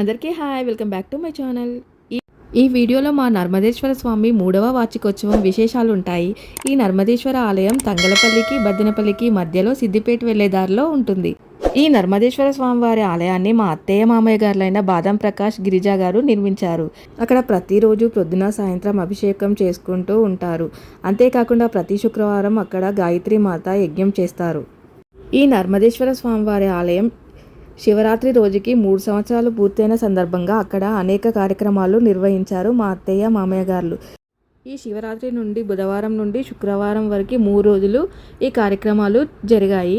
అందరికీ hi welcome back to my channel. ఈ వీడియోలో మా నర్మదేశ్వర స్వామి మూడవ వార్షికోత్సవం విశేషాలు ఉంటాయి ఈ నర్మదేశ్వర ఆలయం తంగలపల్లికి బద్దెనపల్లికి మధ్యలో సిద్దిపేట వెళ్ళే దారిలో ఉంటుంది. ఈ నర్మదేశ్వర స్వామివారి ఆలయాన్ని మా అత్తయ్య మామయ్య గారులైన బాదం ప్రకాష్ గిరిజా గారు నిర్మించారు. అక్కడ ప్రతిరోజు ప్రొద్దున సాయంత్రం అభిషేకం చేసుకుంటూ ఉంటారు. అంతేకాకుండా ప్రతి శుక్రవారం అక్కడ గాయత్రి మాత యజ్ఞం చేస్తారు. ఈ నర్మదేశ్వర స్వామివారి ఆలయం శివరాత్రి రోజుకి మూడు సంవత్సరాలు పూర్తయిన సందర్భంగా అక్కడ అనేక కార్యక్రమాలు నిర్వహించారు మా అత్తయ్య మామయ్య గారు ఈ శివరాత్రి నుండి బుధవారం నుండి శుక్రవారం వరకు మూడు రోజులు ఈ కార్యక్రమాలు జరిగాయి.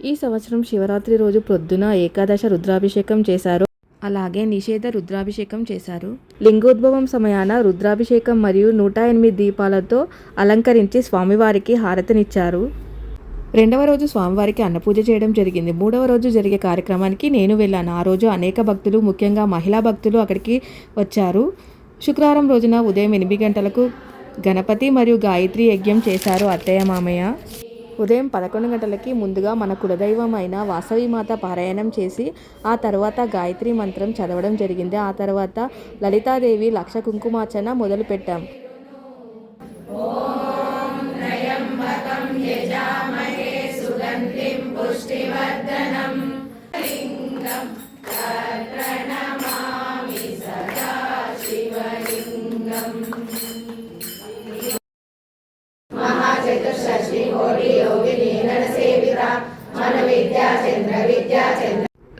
ఈ సంవత్సరం శివరాత్రి రోజు ప్రొద్దున ఏకాదశ రుద్రాభిషేకం చేశారు. అలాగే నిషేధ రుద్రాభిషేకం చేశారు. లింగోద్భవం సమయాన రుద్రాభిషేకం మరియు నూట ఎనిమిది దీపాలతో అలంకరించి స్వామివారికి హారతినిచ్చారు. రెండవ రోజు స్వామివారికి అన్నపూజ చేయడం జరిగింది. మూడవ రోజు జరిగే కార్యక్రమానికి నేను వెళ్ళాను. ఆ రోజు అనేక భక్తులు ముఖ్యంగా మహిళా భక్తులు అక్కడికి వచ్చారు. శుక్రవారం రోజున ఉదయం ఎనిమిది గంటలకు గణపతి మరియు గాయత్రి యజ్ఞం చేశారు అత్తయ్య మామయ్య. ఉదయం పదకొండు గంటలకి ముందుగా మన కులదైవం అయిన వాసవి మాత పారాయణం చేసి ఆ తర్వాత గాయత్రి మంత్రం చదవడం జరిగింది. ఆ తర్వాత లలితాదేవి లక్ష కుంకుమార్చన మొదలుపెట్టాం.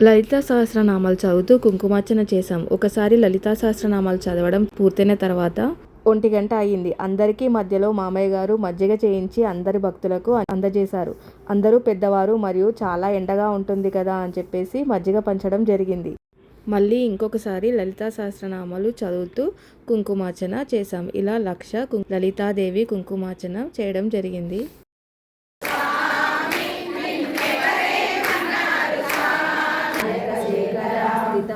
లలితా సహస్రనామాలు చదువుతూ కుంకుమార్చన చేశాం. ఒకసారి లలితా సహస్రనామాలు చదవడం పూర్తయిన తర్వాత ఒంటి గంట అయ్యింది. అందరికీ మధ్యలో మామయ్య గారు మజ్జిగ చేయించి అందరి భక్తులకు అందజేశారు. అందరూ పెద్దవారు మరియు చాలా ఎండగా ఉంటుంది కదా అని చెప్పేసి మజ్జిగ పంచడం జరిగింది. మళ్ళీ ఇంకొకసారి లలితా సహస్రనామాలు చదువుతూ కుంకుమార్చన చేశాం. ఇలా లక్ష కుం- లలితాదేవి కుంకుమార్చన చేయడం జరిగింది.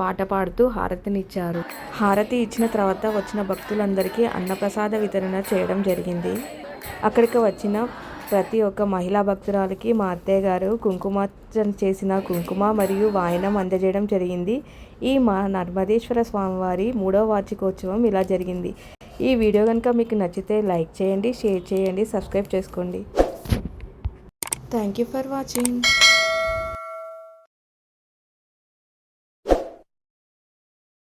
పాట పాడుతూ హారతినిచ్చారు హారతి ఇచ్చిన తర్వాత వచ్చిన భక్తులందరికీ అన్నప్రసాద వితరణ చేయడం జరిగింది. అక్కడికి వచ్చిన ప్రతి ఒక్క మహిళా భక్తురాలకి మా అత్తయ్య గారు కుంకుమ చేసిన కుంకుమ మరియు వాయనం అందజేయడం జరిగింది. ఈ మా నర్మదేశ్వర స్వామివారి మూడవ వార్షికోత్సవం ఇలా జరిగింది. ఈ వీడియో కనుక మీకు నచ్చితే లైక్ చేయండి షేర్ చేయండి సబ్స్క్రైబ్ చేసుకోండి. Thank you for watching.